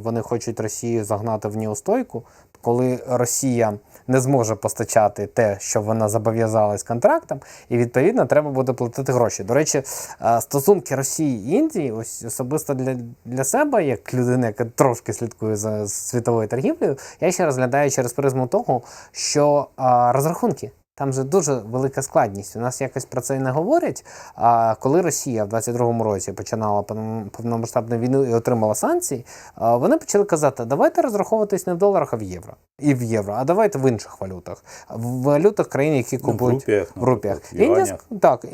Вони хочуть Росію загнати в неустойку, коли Росія не зможе постачати те, що вона зобов'язалась контрактом, і відповідно треба буде платити гроші. До речі, е, стосунки Росії і Індії, ось особисто для, для себе, як людина, яка трошки слідкує за світовою торгівлею, я ще розглядаю через призму того, що а, розрахунки. Там же дуже велика складність. У нас якось про це і не говорять. А коли Росія в 22-му році починала повном- повномасштабну війну і отримала санкції, вони почали казати: давайте розраховуватись не в доларах, а в євро. І в євро, а давайте в інших валютах. В валютах країн, які Ну, в купують рупіях, в рупіях. в Індія, так,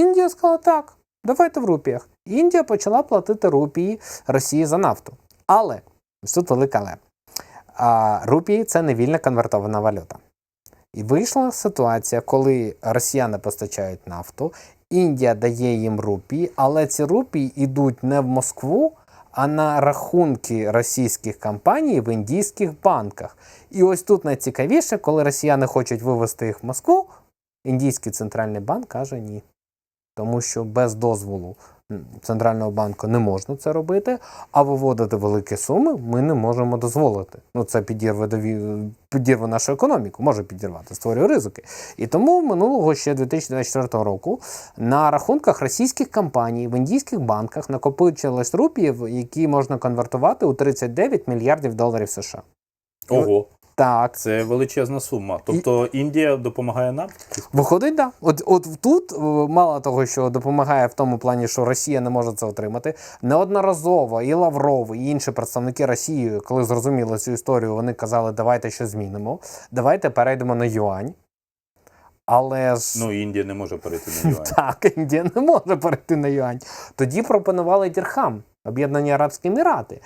Індія сказала так, давайте в рупіях. Індія почала платити рупії Росії за нафту. Але тут велика але. А, рупії це невільно конвертована валюта. І вийшла ситуація, коли росіяни постачають нафту, Індія дає їм рупії, але ці рупії йдуть не в Москву, а на рахунки російських компаній в індійських банках. І ось тут найцікавіше, коли росіяни хочуть вивести їх в Москву, індійський центральний банк каже ні. Тому що без дозволу центрального банку не можна це робити, а виводити великі суми ми не можемо дозволити. Ну це підірве підірве нашу економіку, може підірвати, створює ризики. І тому минулого ще 2024 року на рахунках російських компаній в індійських банках накопичилось рупіїв, які можна конвертувати у 39 мільярдів доларів США. Ого, Так, це величезна сума. Тобто Індія допомагає нам? Виходить, да. От, от тут, е, мало того, що допомагає в тому плані, що Росія не може це отримати. Неодноразово і Лавров, і інші представники Росії, коли зрозуміли цю історію, вони казали, давайте щось змінимо, давайте перейдемо на юань. Але ж Ну, Індія не може перейти на юань. так, Індія не може перейти на юань. Тоді пропонували Дірхам, Об'єднані Арабські Емірати.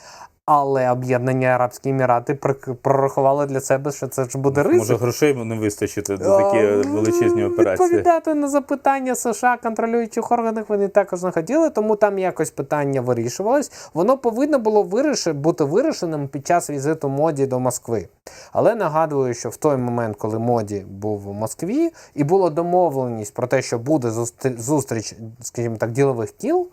Але Об'єднані Арабські Емірати прорахували для себе, що це ж буде ризик. Може, грошей не вистачити на такі величезні операції. Відповідати на запитання США контролюючих органів вони також не хотіли, тому там якось питання вирішувалось. Воно повинно було виріш... бути вирішеним під час візиту моді до Москви. Але нагадую, що в той момент, коли моді був у Москві, і була домовленість про те, що буде зустр- зустріч, скажімо так, ділових кіл,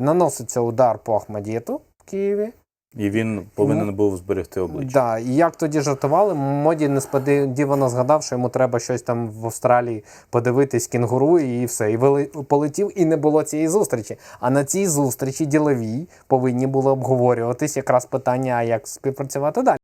наноситься удар по Ахмадіту в Києві. І він повинен був зберегти обличчя. Да, і як тоді жартували, моді несподівано згадав, що йому треба щось там в Австралії подивитись кінгуру, і все. І полетів, і не було цієї зустрічі. А на цій зустрічі діловій повинні були обговорюватись якраз питання, як співпрацювати далі.